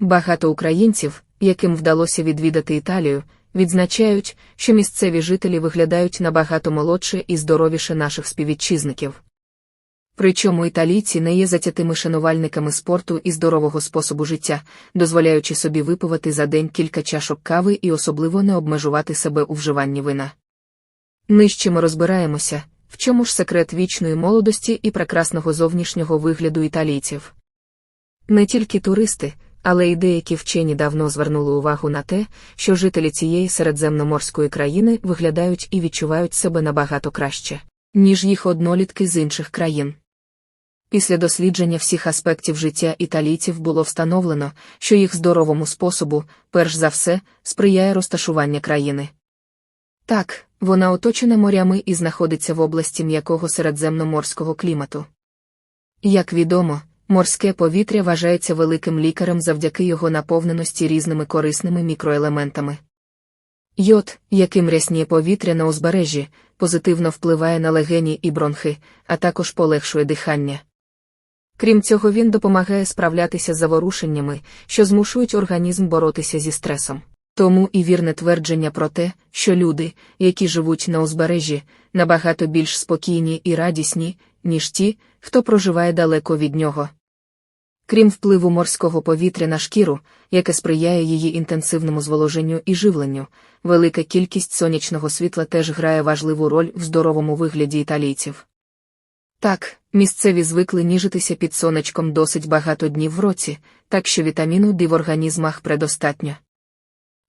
Багато українців, яким вдалося відвідати Італію, відзначають, що місцеві жителі виглядають набагато молодше і здоровіше наших співвітчизників. Причому італійці не є затятими шанувальниками спорту і здорового способу життя, дозволяючи собі випивати за день кілька чашок кави і особливо не обмежувати себе у вживанні вина. Нижче ми розбираємося, в чому ж секрет вічної молодості і прекрасного зовнішнього вигляду італійців. Не тільки туристи, але й деякі вчені давно звернули увагу на те, що жителі цієї середземноморської країни виглядають і відчувають себе набагато краще, ніж їх однолітки з інших країн. Після дослідження всіх аспектів життя італійців було встановлено, що їх здоровому способу, перш за все, сприяє розташування країни. Так, вона оточена морями і знаходиться в області м'якого середземноморського клімату. Як відомо, морське повітря вважається великим лікарем завдяки його наповненості різними корисними мікроелементами. Йод, яким рясніє повітря на узбережжі, позитивно впливає на легені і бронхи, а також полегшує дихання. Крім цього, він допомагає справлятися з заворушеннями, що змушують організм боротися зі стресом. Тому і вірне твердження про те, що люди, які живуть на узбережжі, набагато більш спокійні і радісні, ніж ті, хто проживає далеко від нього. Крім впливу морського повітря на шкіру, яке сприяє її інтенсивному зволоженню і живленню, велика кількість сонячного світла теж грає важливу роль в здоровому вигляді італійців. Так, місцеві звикли ніжитися під сонечком досить багато днів в році, так що вітаміну D в організмах предостатньо.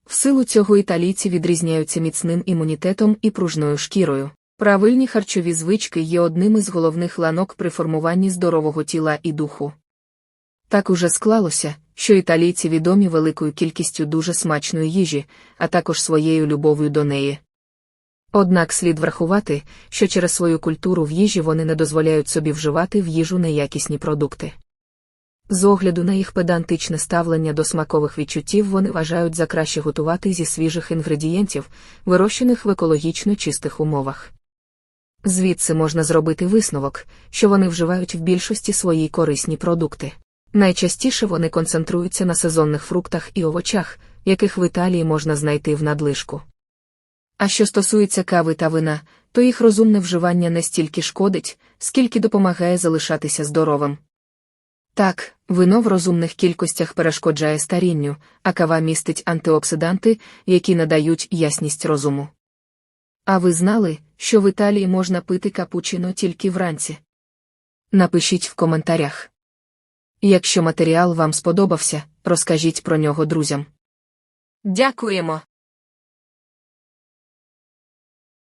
В силу цього італійці відрізняються міцним імунітетом і пружною шкірою. Правильні харчові звички є одним із головних ланок при формуванні здорового тіла і духу. Так уже склалося, що італійці відомі великою кількістю дуже смачної їжі, а також своєю любов'ю до неї. Однак слід врахувати, що через свою культуру в їжі вони не дозволяють собі вживати в їжу неякісні продукти. З огляду на їх педантичне ставлення до смакових відчуттів вони вважають за краще готувати зі свіжих інгредієнтів, вирощених в екологічно чистих умовах. Звідси можна зробити висновок, що вони вживають в більшості свої корисні продукти. Найчастіше вони концентруються на сезонних фруктах і овочах, яких в Італії можна знайти в надлишку. А що стосується кави та вина, то їх розумне вживання не стільки шкодить, скільки допомагає залишатися здоровим. Так, вино в розумних кількостях перешкоджає старінню, а кава містить антиоксиданти, які надають ясність розуму. А ви знали, що в Італії можна пити капучино тільки вранці? Напишіть в коментарях. Якщо матеріал вам сподобався, розкажіть про нього друзям. Дякуємо!